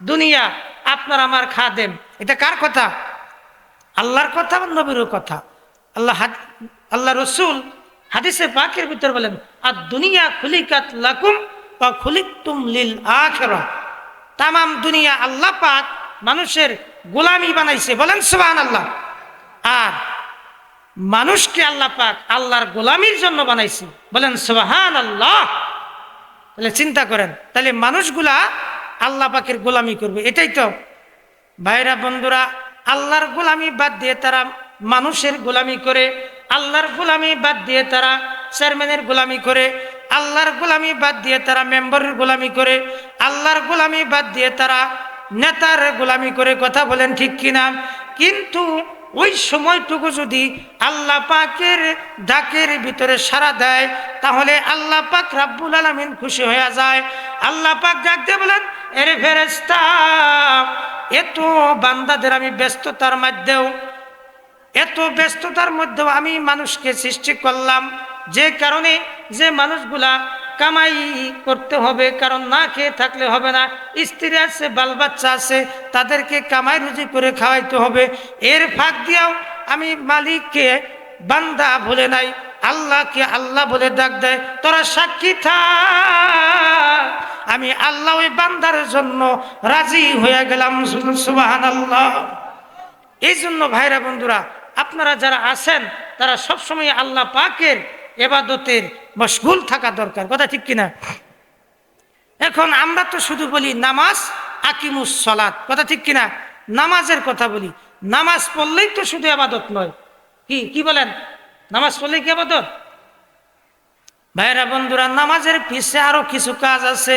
দুনিয়া, আপনার আমার খাদেম। এটা কার কথা? আল্লাহর কথা নবীর কথা? আল্লাহ আল্লাহ রসুল হাদিসে পাকের ভিতর বলেন আর দুনিয়া খুলিকাত লাকুম বা খুলিতুম লিল আখেরা তামাম দুনিয়া আল্লাহ পাক মানুষের গোলামি বানাইছে। বলেন সুবহান আল্লাহ আর মানুষকে আল্লাহ পাক আল্লাহর গোলামির জন্য বানাইছে। বলেন সুবহান আল্লাহ তাহলে চিন্তা করেন, তাহলে মানুষগুলা আল্লাহ পাকের গোলামি করবে, এটাই তো। ভাইরা, বন্ধুরা, আল্লাহর গোলামি বাদ দিয়ে তারা মানুষের গোলামি করে, আল্লাহর গোলামি বাদ দিয়ে তারা চেয়ারম্যানের গোলামি করে, আল্লাহর গোলামি বাদ দিয়ে তারা মেম্বারের গোলামি করে, আল্লাহর গোলামি বাদ দিয়ে তারা নেতার গোলামি করে, কথা বলেন ঠিক কিনা? কিন্তু ওই সময়টুকু যদি আল্লাহ পাকের ডাকের ভিতরে সাড়া দেয়, তাহলে আল্লাহ পাক রাব্বুল আলামিন খুশি হয়ে যায়। আল্লাহ পাক দিয়ে বলেন, এর ফেরেস্তা এত বান্দাদের আমি ব্যস্ততার মধ্যেও, এত ব্যস্ততার মধ্যেও আমি মানুষকে সৃষ্টি করলাম। যে কারণে যে মানুষগুলা কামাই করতে হবে, কারণ না খেয়ে থাকলে হবে না। স্ত্রী আছে বাল বাচ্চা আছে, তাদেরকে কামাই রুজি করে খাওয়াইতে হবে। এর ফাঁক দিয়েও আমি মালিককে বান্দা বলে নাই, আল্লাহকে আল্লাহ বলে ডাক দেয়, তোরা সাক্ষী থাক। আমি আল্লাহ ওই বান্দার জন্য রাজি হয়ে গেলাম সুবাহান আল্লাহ এই জন্য ভাইরা বন্ধুরা, আপনারা যারা আছেন, তারা সবসময় আল্লাহ পাকের এবাদতের মশগুল থাকা দরকার। কথা ঠিক কিনা? এখন আমরা তো শুধু বলি নামাজ, আকিমুস সলাত। কথা ঠিক কিনা? নামাজের কথা বলি। নামাজ পড়লেই তো শুধু আবাদত নয়। কি কি বলেন? নামাজ পড়লেই কি আবাদত ভাইরা বন্ধুরা, নামাজের পিছে আরও কিছু কাজ আছে।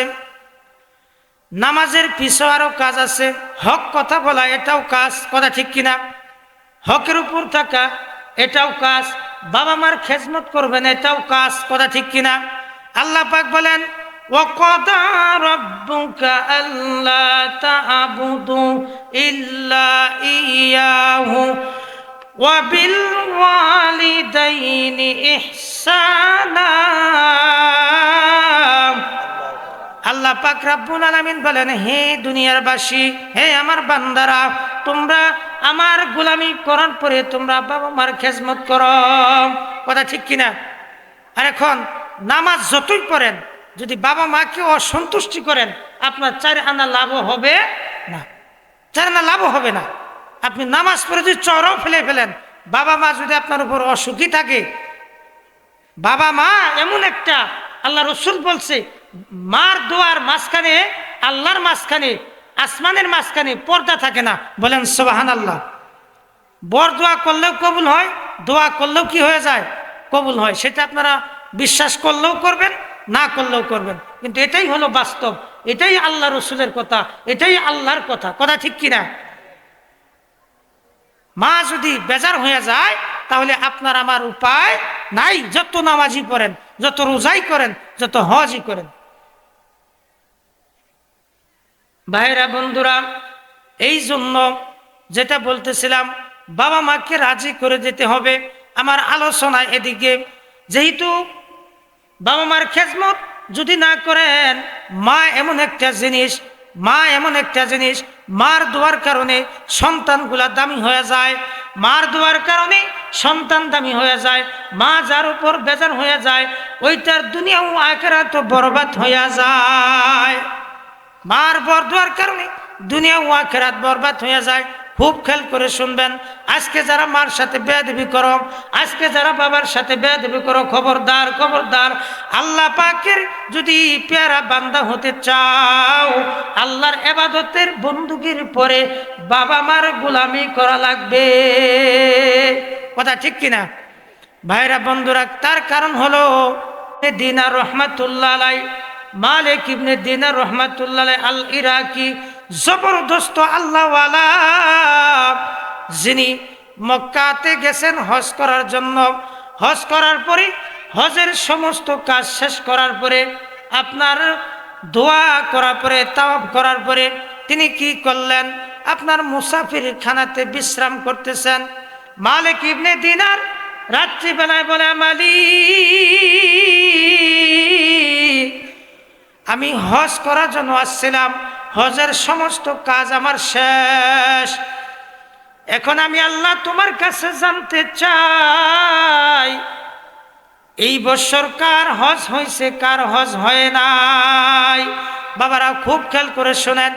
নামাজের পিছু আরও কাজ আছে। হক কথা বলা, এটাও কাজ। কথা ঠিক কিনা? হকের উপর থাকা, এটাও কাজ। বাবা মার খেজমত করবেন এটাও কাজ কথা ঠিক কিনা আল্লাহ পাক বলেন وَقَضَى رَبُّكَ أَلَّا تَعْبُدُوا إِلَّا إِيَّاهُ وَبِالْوَالِدَيْنِ إِحْسَانًا আল্লাহ পাক রাব্বুল আলামিন বলেন হে দুনিয়ার বাসী হে আমার বান্দারা তোমরা আমার গোলামি করার পরে তোমরা বাবা মার খেজমত করো। কথা ঠিক কিনা? আর এখন নামাজ যতই পড়েন, যদি বাবা মাকে অসন্তুষ্টি করেন, আপনার চার আনা লাভ হবে না। চার আনা লাভ হবে না। আপনি নামাজ পড়ে যদি চড়াও ফেলে ফেলেন, বাবা মা যদি আপনার উপর অসুখী থাকে, বাবা মা এমন একটা, আল্লাহ রসুল বলছে, মার দোয়ার মাঝখানে, আল্লাহর মাঝখানে আসমানের মাঝখানে পর্দা থাকে না। বলেন সোবাহান আল্লাহ বর দোয়া করলেও কবুল হয়, দোয়া করলেও কি হয়ে যায়? কবুল হয়। সেটা আপনারা বিশ্বাস করলেও করবেন, না করলেও করবেন। কিন্তু এটাই হলো বাস্তব। এটাই আল্লাহ রসুলের কথা, এটাই আল্লাহর কথা। কথা ঠিক কিনা? মা যদি বেজার হয়ে যায়, তাহলে আপনার আমার উপায় নাই। যত নামাজি করেন যত রোজাই করেন, যত হজই করেন। ভাইরা বন্ধুরা, এই জন্য যেটা বলতেছিলাম, বাবা মাকে রাজি করে যেতে হবে। আমার আলোচনা এদিকে, যেহেতু বাবা মার খেজমত যদি না করেন, মা এমন একটা জিনিস, মা এমন একটা জিনিস, মার দোয়ার কারণে সন্তানগুলা দামি হয়ে যায়, মার দোয়ার কারণে সন্তান দামি হয়ে যায়, মা যার উপর বেজার হয়ে যায়, ওইটার দুনিয়া ও আখেরা তো বরবাদ হয়ে যায়। মার বর দোয়ার কারণে দুনিয়া ও আখেরাত বরবাদ হয়ে যায়। খুব খেল করে শুনবেন। আজকে যারা মার সাথে বেয়াদবি করো, আজকে যারা বাবার সাথে বেয়াদবি করো, খবরদার খবরদার, আল্লাহ পাকের যদি পেয়ারা বান্দা হতে চাও, আল্লাহর এবাদতের বন্দুকের পরে বাবা মার গোলামি করা লাগবে। কথা ঠিক কিনা? ভাইরা বন্ধুরা, তার কারণ হলো দিনার রহমাতুল্লাহ মালিক ইবনে দিনার রহমাতুল্লাহ আল ইরাকি জবরদস্ত আল্লাহওয়ালা, যিনি মক্কাতে গেছেন হজ করার জন্য। হজ করার পরে, হজের সমস্ত কাজ শেষ করার পরে, আপনার দোয়া করার পরে তাওয়াব করার পরে তিনি কি করলেন? আপনার মুসাফির খানাতে বিশ্রাম করতেছেন। মালিক ইবনে দিনার রাত্রিবেলায় বলে, মালিক আমি হজ করার জন্য আসছিলাম। হজের সমস্ত কাজ আমার শেষ। এখন আমি আল্লাহ তোমার কাছে জানতে চাই, এই বছর কার হজ হয়েছে, কার হজ হয় নাই? বাবারা খুব খেয়াল করে শোনেন।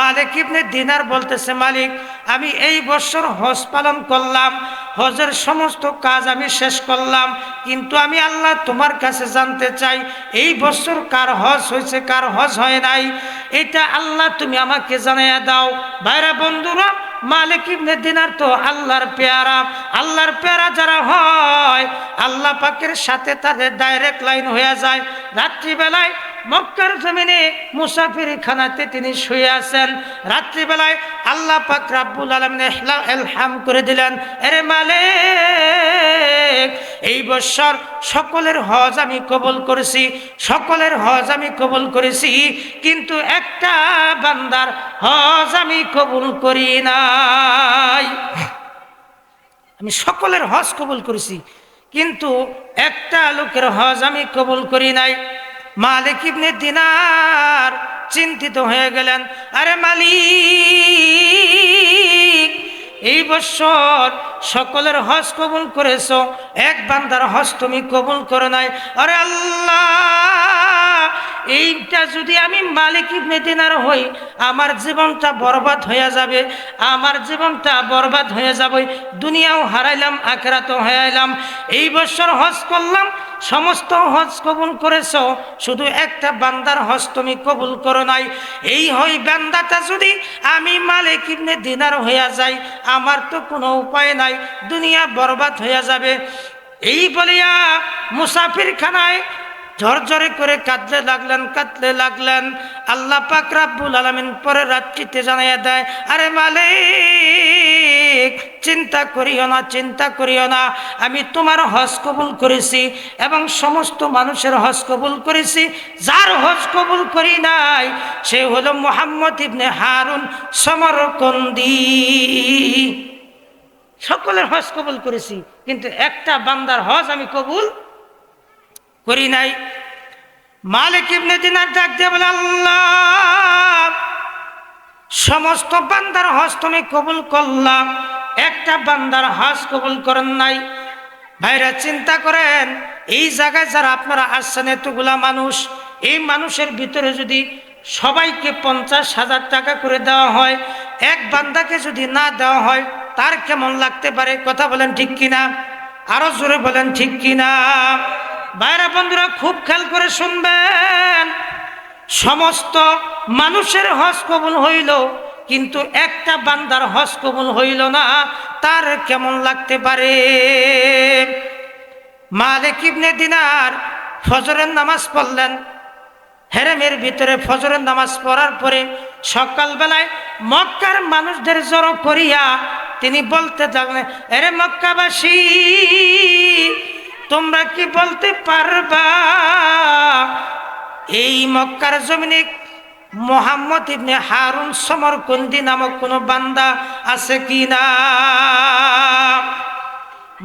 মালিক ইবনে দিনার বলতেছে, মালিক, আমি এই বছর হজ পালন করলাম, হজের সমস্ত কাজ আমি শেষ করলাম, কিন্তু আমি আল্লাহ তোমার কাছে জানতে চাই, এই বছর কার হজ হয়েছে, কার হজ হয় নাই? এটা আল্লাহ তুমি আমাকে জানাইয়া দাও। ভাইরা বন্ধুরা, মালিক ইবনে দিনার তো আল্লাহর পেয়ারা। আল্লাহর পেয়ারা যারা হয়, আল্লাহ পাকের সাথে তাদের ডাইরেক্ট লাইন হয়ে যায়। রাত্রিবেলায় মক্কার জমিনে মুসাফির খানাতে তিনি শুয়ে আছেন। রাত্রিবেলায় আল্লাহ পাক রাব্বুল আলমিন এলহাম করে দিলেন, এরে মালে এই বছর সকলের হজ আমি কবুল করেছি, সকলের হজ আমি কবুল করেছি, কিন্তু একটা বান্দার হজ আমি কবুল করি নাই। আমি সকলের হজ কবুল করেছি, কিন্তু একটা লোকের হজ আমি কবুল করি নাই। মালিক ইবনে দিনার চিন্তিত হয়ে গেলেন, আরে মালিক, এই বছর সকলের হজ কবুল করেছ, এক বান্দার হজ তুমি কবুল করে নাই। আরে আল্লাহ! এইটা যদি আমি মালিক ইবনে দিনার হই, আমার জীবনটা বরবাদ হয়ে যাবে, আমার জীবনটা বরবাদ হয়ে যাবে, দুনিয়াও হারাইলাম, আখরাতও হারাইলাম। এই বছর হজ করলাম, সমস্ত হজ কবুল করেছ, শুধু একটা বান্দার হজ তুমি কবুল করো নাই। এই হই বান্দাটা যদি আমি মালিক ইবনে দিনার হইয়া যাই, আমার তো কোনো উপায় নাই, দুনিয়া বরবাদ হইয়া যাবে। এই বলিয়া মুসাফির খানায় ঝরঝরে করে কাঁদলে লাগলেন কাঁদলে লাগলেন। আল্লাহ পাক রাব্বুল আলমিন পরে রাত্রিতে জানাইয়া দেয়, আরে মালিক, চিন্তা করিও না, চিন্তা করিও না। আমি তোমার হজ কবুল করেছি এবং সমস্ত মানুষের হজ কবুল করেছি। যার হজ কবুল করি নাই, সে হলো মোহাম্মদ ইবনে হারুন সমরকন্দি। সকলের হজ কবুল করেছি, কিন্তু একটা বান্দার হজ আমি কবুল করি নাই। মালিক ইবনে দিনার ডাক দিয়ে বলে, আল্লাহ, সমস্ত বান্দার হজ তুমি কবুল করলাম। একটা বান্দার হজ কবুল করেন নাই। ভাইরা, চিন্তা করেন, এই জায়গায় যারা আপনারা আসছেন এতগুলা মানুষ, এই মানুষের ভিতরে যদি সবাইকে পঞ্চাশ হাজার টাকা করে দেওয়া হয়, এক বান্দাকে যদি না দেওয়া হয়, তার কেমন লাগতে পারে? কথা বলেন ঠিক কিনা? আরও জোরে বলেন ঠিক কিনা? ভাইরা বন্ধুরা, খুব খেয়াল করে শুনবেন। সমস্ত মানুষের হজ কবুল হইল, কিন্তু একটা বান্দার হজ কবুল হইল না, তার কেমন লাগতে পারে? মালিক ইবনে দিনার ফজরের নামাজ পড়লেন। হেরেমের ভিতরে ফজরের নামাজ পড়ার পরে সকালবেলায় মক্কার মানুষদের জড়ো করিয়া তিনি বলতে থাকলেন, এরে মক্কাবাসী তোমরা কি বলতে পারবা? এই মক্কার জমিনে মোহাম্মদ ইবনে হারুন সমরকন্দি নামক কোন বান্দা আছে কি না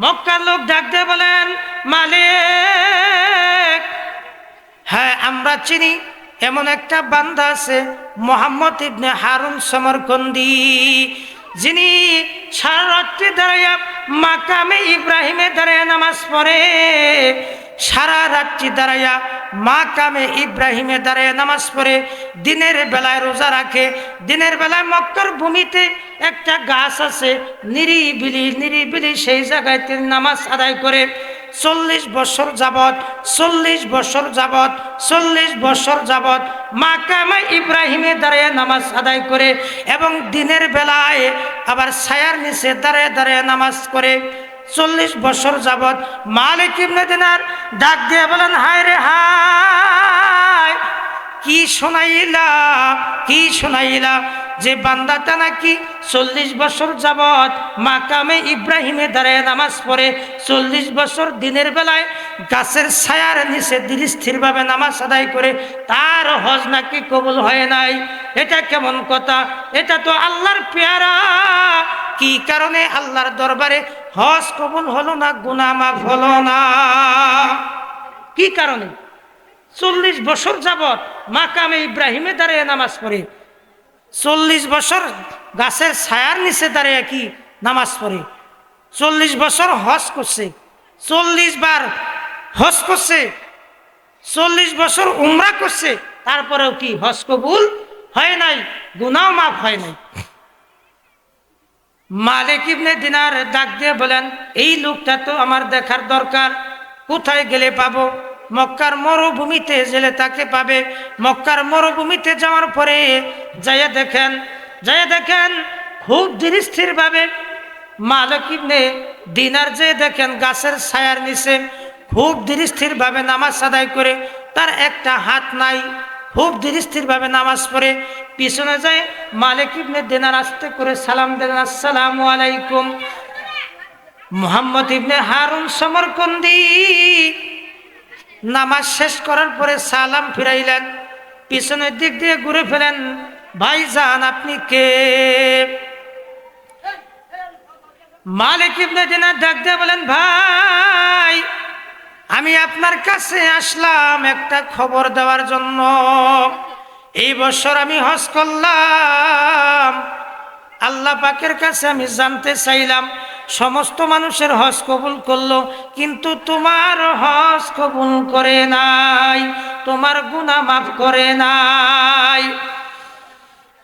মক্কার লোক ডাক দিয়ে বলেন, মালিক হ্যাঁ আমরা চিনি, এমন একটা বান্দা আছে, মোহাম্মদ ইবনে হারুন সমরকন্দি যিনি সারা রাত্রি দাঁড়াইয়া মাকামে ইব্রাহিমে দাঁড়াইয়া নামাজ পড়ে। সারা রাত্রি দাঁড়াইয়া মা কামে ইব্রাহিমে দাঁড়াইয়া নামাজ পড়ে। দিনের বেলায় রোজা রাখে। দিনের বেলায় মক্কর ভূমিতে একটা গাছ আছে, নিরিবিলি নিরিবিলি সেই জায়গায় তিনি নামাজ আদায় করে। চল্লিশ বছর যাবত চল্লিশ বছর যাবত চল্লিশ বছর যাবত মা কামা ইব্রাহিমে দাঁড়িয়ে নামাজ আদায় করে এবং দিনের বেলায় আবার ছায়ার নিচে দাঁড়িয়ে দাঁড়িয়ে নামাজ করে। চল্লিশ বছর যাবত মালিক ইবনে দিনার ডাক দিয়ে বলেন, হায় রে, হায়, কি শোনাইলা কি শোনাইলা? যে বান্দাটা নাকি চল্লিশ বছর যাবৎ মাকামে ইব্রাহিমে দাঁড়ায় নামাজ পড়ে, চল্লিশ বছর দিনের বেলায় গাছের ছায়ার নিচে দৃষ্টিরভাবে নামাজ আদায় করে, তার হজ নাকি কবুল হয় নাই? এটা কেমন কথা? এটা তো আল্লাহর পেয়ারা। কি কারণে আল্লাহর দরবারে হজ কবুল হলো না গুনামাফ হলো না? কি কারণে? চল্লিশ বছর যাবৎ মাকামে ইব্রাহিমে দাঁড়িয়ে নামাজ পড়ে চল্লিশ বছর গাছের ছায়ার নিচে দাঁড়িয়ে কি নামাজ পড়ে? চল্লিশ বছর হজ করছে। চল্লিশ বার হজ করছে। চল্লিশ বছর উমরা করছে। তারপরেও কি হজ কবুল হয় নাই গুনাও মাফ হয় নাই? মালিক ইবনে দিনার ডাক দিয়ে বলেন, এই লোকটা তো আমার দেখার দরকার। কোথায় গেলে পাবো? মক্কার মরুভূমিতে জেলে তাকে পাবে। মক্কার মরুভূমিতে যাওয়ার পরে যাইয়া দেখেন যাইয়া দেখেন, খুব ধীর স্থিরভাবে মালিক ইবনে দিনার যে দেখেন গাছের ছায়ার নিচে খুব ধীর স্থিরভাবে নামাজ আদায় করে, তার একটা হাত নাই, খুব ধীর স্থিরভাবে নামাজ পড়ে। পিছনে যায় মালিক ইবনে দিনার আস্তে করে সালাম দেন, আসসালামু আলাইকুম। মোহাম্মদ ইবনে হারুন সমরকন্দি। নামাজ শেষ করার পরে সালাম ফিরাইলেন, পিছনের দিক দিয়ে ঘুরে ফেলেন ভাই যান আপনি কে? মালিক ইবনে দিনার ডাক দিয়ে বলেন, ভাই, আমি আপনার কাছে আসলাম একটা খবর দেওয়ার জন্য। এই বছর আমি হজ করলাম। আল্লাহ পাকের কাছে আমি জানতে চাইলাম সমস্ত মানুষের হজ কবুল করল, কিন্তু তোমার হজ কবুল করে নাই, তোমার গুনাহ মাফ করে নাই।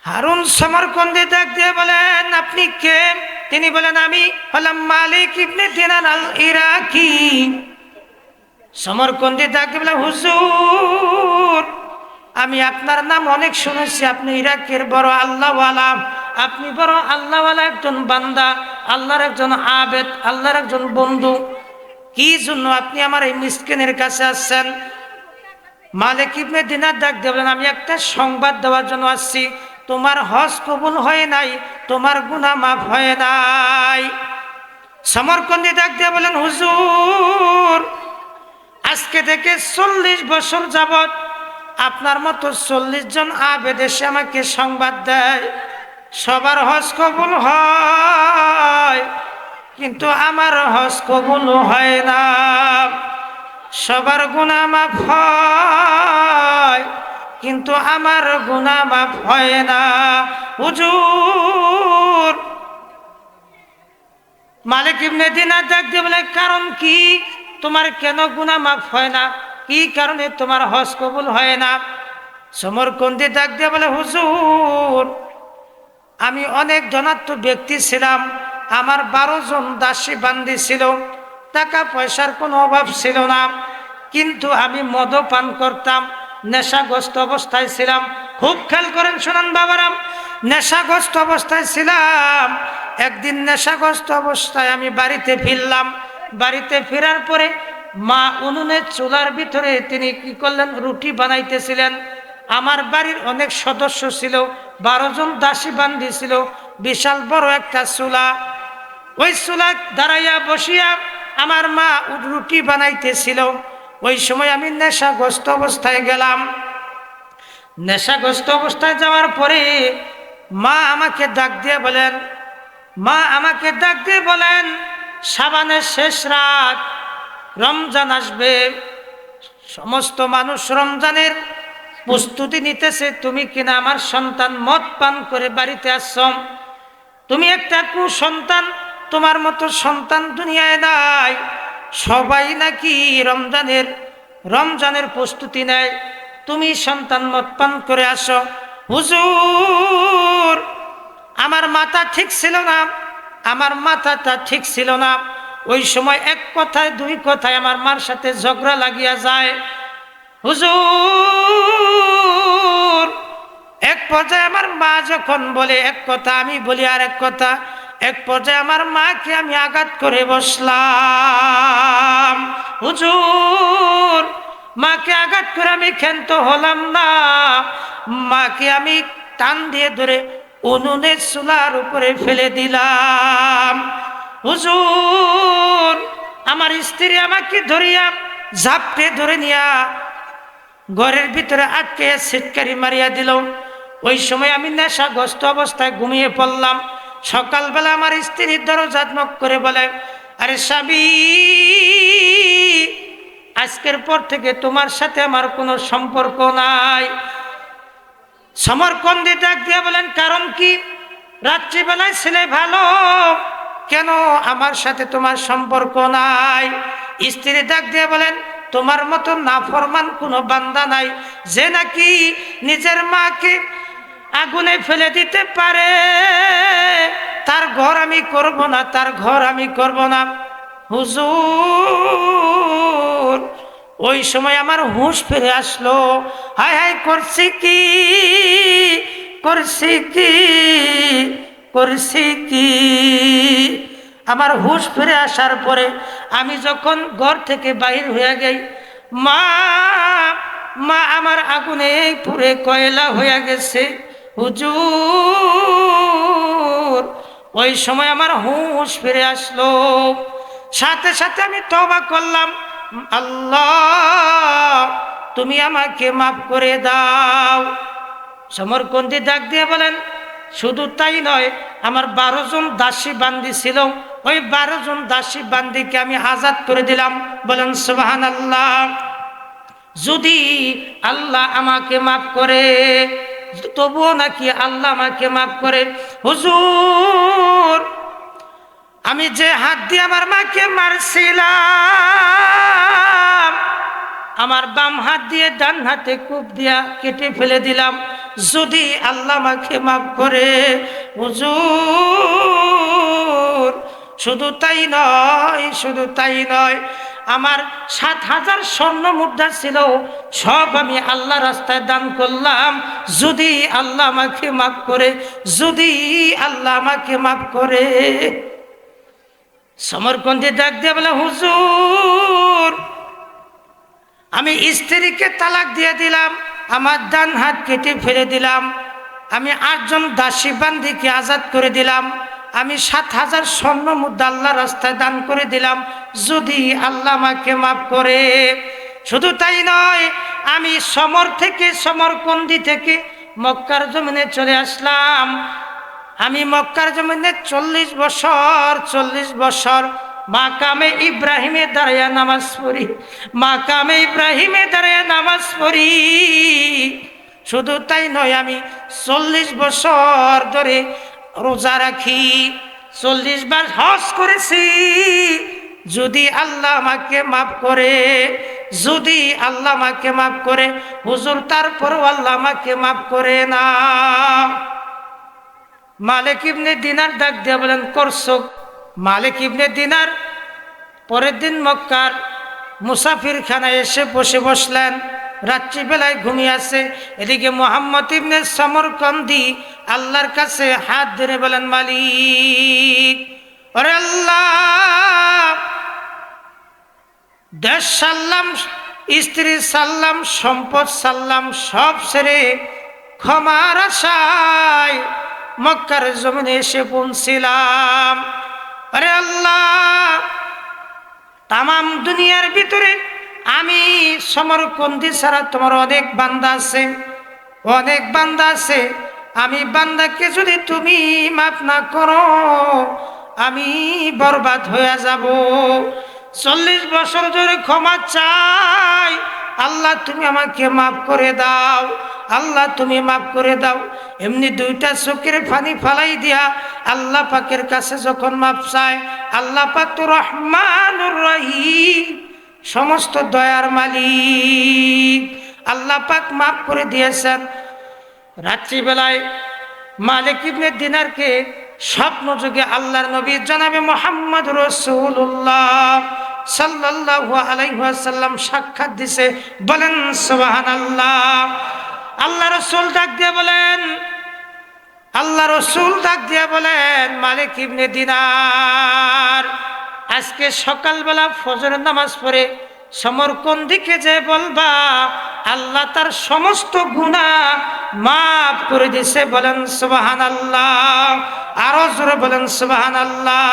হারুন সমরকন্দে দিয়ে বলেন, আপনি কে? তিনি বলেন, আমি হলাম মালিক ইবনে দিনার আল ইরাকি সমরকন্দি ডাক বলে, হুজুর, আমি আপনার নাম অনেক শুনেছি, আপনি ইরাকের বড় আল্লাহওয়ালা। আপনি বড় আল্লাহওয়ালা একজন বান্দা। আল্লাহর একজন আবেদ, আল্লাহর একজন বন্ধু। কি জন্য আপনি আমার এই মিসকিনের কাছে আসছেন? মালিক ইবনে দিনার ডাক দেবেন আমি একটা সংবাদ দেওয়ার জন্য আসছি। তোমার হজ কবুল হয় নাই, তোমার গুণা মাফ হয় নাই। সমরকন্দি ডাক দিয়ে বলেন হুজুর, আজকে থেকে চল্লিশ বছর যাবৎ আপনার মতো চল্লিশ জন আবেদ এসে আমাকে সংবাদ দেয়। সবার হজ কবুল হয়, কিন্তু আমার হজ কবুল হয় না। সবার গুণা মাফ হয়, কিন্তু আমার গুণা মাফ হয় না। হুজুর, মালিক ইবনে দিনার ডাক দিয়ে বলে, কারণ কি? তোমার কেন গুণা মাফ হয় না? কি কারণে তোমার হজ কবুল হয় না? সমরকন্দি ডাক দিয়ে বলে, হুজুর আমি অনেক ধনাত্ম ব্যক্তি ছিলাম, আমার বারো জন দাসী বান্দি ছিল, টাকা পয়সার কোনো অভাব ছিল না, কিন্তু আমি মদ পান করতাম, নেশাগ্রস্ত অবস্থায় ছিলাম। খুব খেয়াল করেন শোনান বাবারাম নেশাগ্রস্ত অবস্থায় ছিলাম, একদিন নেশাগ্রস্ত অবস্থায় আমি বাড়িতে ফিরলাম। বাড়িতে ফেরার পরে মা উনুনের চুলার ভিতরে তিনি কি করলেন? রুটি বানাইতেছিলেন। আমার বাড়ির অনেক সদস্য ছিল, বারো জন দাসী বান্ধি ছিল, বিশাল বড় একটা চুলা। ওই চুলা দাঁড়াইয়া বসিয়া আমার মা রুটি বানাইতেছিল। ওই সময় আমি নেশাগ্রস্ত অবস্থায় গেলাম। নেশাগ্রস্ত অবস্থায় যাওয়ার পরে মা আমাকে ডাক দিয়ে বলেন, মা আমাকে ডাক দিয়ে বলেন, সাবানের শেষ রাত, রমজান আসবে। সমস্ত মানুষ রমজানের প্রস্তুতি নিতেছে, তুমি কিনা আমার সন্তান মদ পান করে বাড়িতে আসছম তুমি একটা কু সন্তান তোমার মতো সন্তান দুনিয়ায় নাই। সবাই নাকি রমজানের রমজানের প্রস্তুতি নেয়। তুমি সন্তান মদ পান করে আসো। হুজুর, আমার মাথা ঠিক ছিল না। আমার মাথাটা ঠিক ছিল না। ওই সময় এক কথায়, দুই কথায় আমার মার সাথে ঝগড়া লাগিয়া যায়। হুজুর, এক পর্যায়ে আমার মা যখন বলে এক কথা, আমি বলি আর এক কথা, এক পর্যায়ে আমার মাকে আমি আঘাত করে বসলাম। হুজুর, মাকে আঘাত করে আমি ক্ষান্ত হলাম না। মাকে আমি টান দিয়ে ধরে উনুনের চুলার উপরে ফেলে দিলাম। হুজুর, আমার স্ত্রী আমাকে ধরিয়া ঝাপটে ধরে নিয়া ঘরের ভিতরে আটকে সিটকারি মারিয়া দিল। ওই সময় আমি নেশাগ্রস্ত অবস্থায় ঘুমিয়ে পড়লাম। সকালবেলা আমার স্ত্রীর দরজা নক করে বলে, আরে সাবি আজকের পর থেকে তোমার সাথে আমার কোনো সম্পর্ক নাই। সমরকন্দি ডাক দিয়ে বলেন, কারণ কি? রাত্রিবেলায় ছেলে ভালো, কেন আমার সাথে তোমার সম্পর্ক নাই? স্ত্রী ডাক দিয়ে বলেন তোমার মতো নাফরমান কোনো বান্দা নাই, যে নাকি নিজের মাকে আগুনে ফেলে দিতে পারে। তার ঘর আমি করব না, তার ঘর আমি করব না। হুজুর, ওই সময় আমার হুঁশ ফিরে আসলো। হায় হায়, করছি কি? করছি কি? করছি কি? আমার হুঁশ ফিরে আসার পরে আমি যখন ঘর থেকে বাহির হয়ে যাই মা মা আমার আগুনে পুরে কয়লা হয়ে গেছে। হুজুর, ওই সময় আমার হুঁশ ফিরে আসলো। সাথে সাথে আমি তবা করলাম। আল্লাহ, তুমি আমাকে মাফ করে দাও। সমরকন্দি ডাক দিয়ে বলেন, শুধু তাই নয়, আমার বারো জন দাসী বান্দি ছিল। ওই বারো জন দাসী বান্দিকে আমি আজাদ করে দিলাম। বলেন সুবাহান আল্লাহ যদি আল্লাহ আমাকে মাফ করে, তবুও নাকি আল্লাহ আমাকে মাফ করে? হুজুর, আমি যে হাত দিয়ে আমার মাকে মারছিলাম, আমার বাম হাত দিয়ে ডান হাতে কূপ দিয়া কেটে ফেলে দিলাম। যদি আল্লাহ আমাকে মাফ করে, হুজুর শুধু তাই নয়, শুধু তাই নয়, আমার সাত হাজার স্বর্ণ মুদ্রা ছিল, সব আমি আল্লাহ রাস্তায় দান করলাম। যদি আল্লাহ আমাকে মাফ করে, যদি আল্লাহ আমাকে মাফ করে। সমরকন্দে ডাক দিয়ে বলে, হুজুর, আমি স্ত্রীকে তালাক দিয়ে দিলাম, আমার ডান হাত কেটে ফেলে দিলাম, আমি আটজন দাসী বান্দিকে আজাদ করে দিলাম আমি সাত হাজার স্বর্ণ মুদ্রা আল্লাহ রাস্তায় দান করে দিলাম। যদি আল্লাহ আমাকে মাফ করে। শুধু তাই নয়, আমি সমর থেকে সমরকন্দি থেকে মক্কার জমিনে চলে আসলাম। আমি মক্কার জমিনে চল্লিশ বছর চল্লিশ বছর মাকামে ইব্রাহিমে দাঁড়াইয়া নামাজ পড়ি, মাকামে ইব্রাহিমে দাঁড়াইয়া নামাজ পড়ি। শুধু তাই নয়, আমি চল্লিশ বছর ধরে রোজা রাখি, চল্লিশ বার হজ করেছি। যদি আল্লাহ আমাকে মাফ করে, যদি আল্লাহ আমাকে মাফ করে, হুজুর তারপরও আল্লাহ আমাকে মাফ করে না। মালিক ইবনে দিনার ডাক দিয়ে বলেন, করছ? মালিক ইবনে দিনার পরের দিন মক্কার মুসাফির খানায় এসে বসে বসলেন। রাত্রিবেলায় ঘুমিয়ে আছে এদিকে মোহাম্মদ ইবনে সমরকন্দি আল্লাহর কাছে হাত ধরে বলেন, মালিক, ওরে আল্লাহ, দেশ সাল্লাম, স্ত্রী সাল্লাম, সম্পদ সাল্লাম সব ছেড়ে ক্ষমার আশায় মক্কার জমিনে এসে পৌঁছিলাম। আরে আল্লাহ, তামাম দুনিয়ার ভিতরে আমি সমরকন্দি ছাড়া তোমার অনেক বান্দা আছে, অনেক বান্দা আছে। আমি বান্দাকে যদি তুমি মাফ না করো, আমি বরবাদ হয়ে যাব। চল্লিশ বছর ধরে ক্ষমা চাই। আল্লাহ, তুমি আমাকে মাফ করে দাও। আল্লাহ, তুমি মাফ করে দাও। এমনি দুইটা চোখের পানি ফালাই দিয়া আল্লাহ পাকের কাছে যখন মাফ চায়, আল্লাহ পাক তো রহমানুর রহিম। সমস্ত দয়ার মালিক। আল্লাহ পাক মাফ করে দিয়েছেন। রাত্রিবেলায় মালিক ইবনে দিনারকে স্বপ্ন যুগে আল্লাহর নবী জনাবে মোহাম্মদ রসুল্লাহ সাল্লাল্লাহু আলাইহি ওয়াসাল্লাম সাক্ষাৎ দিছে। বলেন, সুবহানাল্লাহ। আল্লাহ রসুল ডাক দিয়ে বলেন, আল্লাহ রসুল ডাক দিয়ে বলেন, মালিক ইবনে দিনার আজকে সকালবেলা ফজরের নামাজ পড়ে সমর কোন দিকে যে বলবা? আল্লাহ তার সমস্ত গুণা মাফ করে দিছে, বলেন সুবাহান আল্লাহ আরও জোরে বলেন সুবাহান আল্লাহ